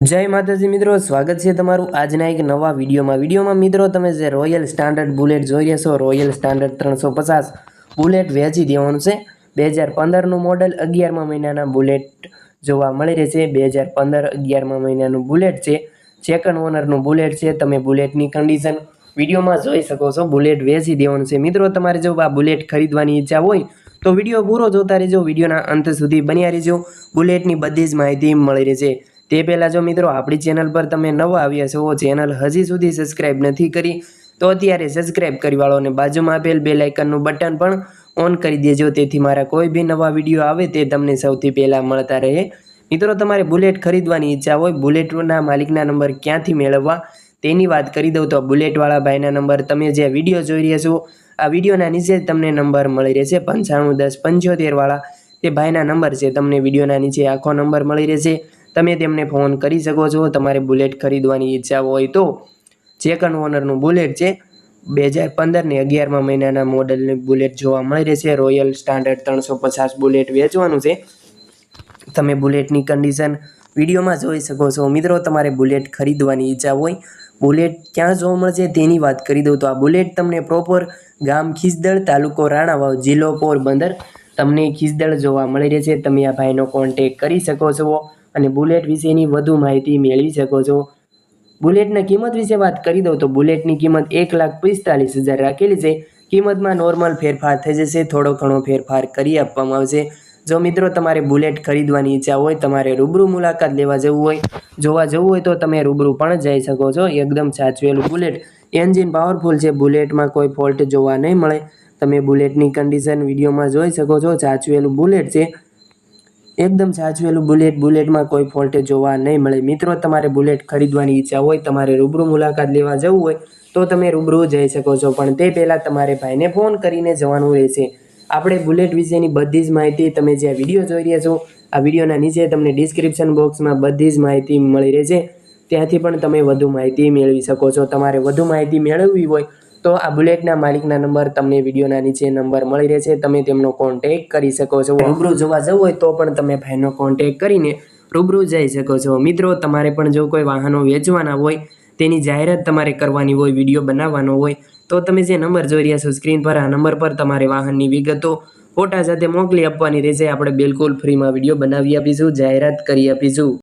જય માતાજી મિત્રો, સ્વાગત છે તમારું આજના એક નવા વિડીયોમાં. વિડીયોમાં મિત્રો, તમે જે રોયલ સ્ટાન્ડર્ડ બુલેટ જોઈ રહ્યા છો રોયલ સ્ટાન્ડર્ડ ત્રણસો પચાસ બુલેટ વેચી દેવાનું છે. બે હજાર પંદરનું મોડલ અગિયારમા મહિનાના બુલેટ જોવા મળી રહેશે બે હજાર પંદર અગિયારમા મહિનાનું બુલેટ છે. સેકન્ડ ઓનરનું બુલેટ છે. તમે બુલેટની કન્ડિશન વિડીયોમાં જોઈ શકો છો. બુલેટ વેચી દેવાનું છે. મિત્રો, તમારે જો આ બુલેટ ખરીદવાની ઈચ્છા હોય, તો વીડિયો પૂરો જોતા રહેજો. વિડીયોના અંત સુધી બન્યા રહેજો. બુલેટની બધી જ માહિતી મળી રહેશે. તે પહેલાં જો મિત્રો આપણી ચેનલ પર તમે નવા આવ્યા છો ચેનલ હજી સુધી સબસ્ક્રાઈબ નથી કરી, તો અત્યારે સબસ્ક્રાઈબ કરી વાળો અને બાજુમાં આપેલ બે લાઇકનનું બટન પણ ઓન કરી દેજો. તેથી મારા કોઈ બી નવા વીડિયો આવે તે તમને સૌથી પહેલાં મળતા રહે. મિત્રો, તમારે બુલેટ ખરીદવાની ઈચ્છા હોય બુલેટના માલિકના નંબર ક્યાંથી મેળવવા તેની વાત કરી દઉં તો બુલેટવાળા ભાઈના નંબર તમે જે વીડિયો જોઈ રહ્યા છો, આ વિડીયોના નીચે તમને નંબર મળી રહેશે. પંચાણું દસ પંચોતેરવાળા તે ભાઈના નંબર છે, તમને વિડીયોના નીચે આખો નંબર મળી રહેશે. તમે તેમને ફોન કરી શકો છો. તમારે બુલેટ ખરીદવાની ઈચ્છા હોય તો સેકન્ડ ઓનરનું બુલેટ છે. બે હજાર પંદરને અગિયારમા મહિનાના મોડલની બુલેટ જોવા મળી રહેશે. રોયલ સ્ટાન્ડર્ડ ત્રણસો પચાસ બુલેટ વેચવાનું છે. તમે બુલેટની કન્ડિશન વિડીયોમાં જોઈ શકો છો. મિત્રો, તમારે બુલેટ ખરીદવાની ઈચ્છા હોય, બુલેટ ક્યાં જોવા મળશે તેની વાત કરી દઉં તો આ બુલેટ તમને પ્રોપર ગામ ખીસદળ તાલુકો રાણાવાવ, જિલ્લો પોરબંદર તમને ખીસદળ જોવા મળી રહેશે. તમે આ ભાઈનો કોન્ટેક કરી શકો છો. અને બુલેટ વિશેની વધુ માહિતી મેળવી શકો છો. બુલેટના કિંમત વિશે વાત કરી દઉં તો બુલેટની કિંમત એક લાખ પિસ્તાલીસ હજાર રાખેલી છે. કિંમતમાં નોર્મલ ફેરફાર થઈ જશે, થોડો ઘણો ફેરફાર કરી આપવામાં આવશે. જો મિત્રો તમારે બુલેટ ખરીદવાની ઈચ્છા હોય, તમારે રૂબરૂ મુલાકાત લેવા જવું હોય, જોવા જવું હોય તો તમે રૂબરૂ પણ જઈ શકો છો. એકદમ સાચવેલું બુલેટ એન્જિન પાવરફુલ છે. બુલેટમાં કોઈ ફોલ્ટ જોવા નહીં મળે. તમે બુલેટની કન્ડિશન વિડીયોમાં જોઈ શકો છો. સાચવેલું બુલેટ છે. એકદમ સાચવેલું બુલેટ, બુલેટમાં કોઈ ફોલ્ટ જોવા નહીં મળે. મિત્રો, તમારે બુલેટ ખરીદવાની ઈચ્છા હોય, તમારે રૂબરૂ મુલાકાત લેવા જવું હોય, તો તમે રૂબરૂ જઈ શકો છો. પણ તે પહેલાં તમારે ભાઈને ફોન કરીને જવાનું રહેશે. આપણે બુલેટ વિશેની બધી જ માહિતી તમે જે વીડિયો જોઈ રહ્યા છો, આ વિડીયોના નીચે તમને ડિસ્ક્રિપ્શન બોક્સમાં બધી જ માહિતી મળી રહેશે. ત્યાંથી પણ તમે વધુ માહિતી મેળવી શકો છો. તમારે વધુ માહિતી મેળવવી હોય તો આ બુલેટના માલિકના નંબર તમને વિડીયોના નીચે નંબર મળી રહેશે. તમે તેમનો કોન્ટેક કરી શકો છો. રૂબરૂ જોવા જવું હોય તો પણ તમે ભાઈનો કોન્ટેક કરીને રૂબરૂ જઈ શકો છો. મિત્રો, તમારે પણ જો કોઈ વાહનો વેચવાના હોય, તેની જાહેરાત તમારે કરવાની હોય, વીડિયો બનાવવાનો હોય, તો તમે જે નંબર જોઈ રહ્યા છો સ્ક્રીન પર, આ નંબર પર તમારે વાહનની વિગતો ફોટા સાથે મોકલી આપવાની રહેશે. આપણે બિલકુલ ફ્રીમાં વીડિયો બનાવી આપીશું, જાહેરાત કરી આપીશું.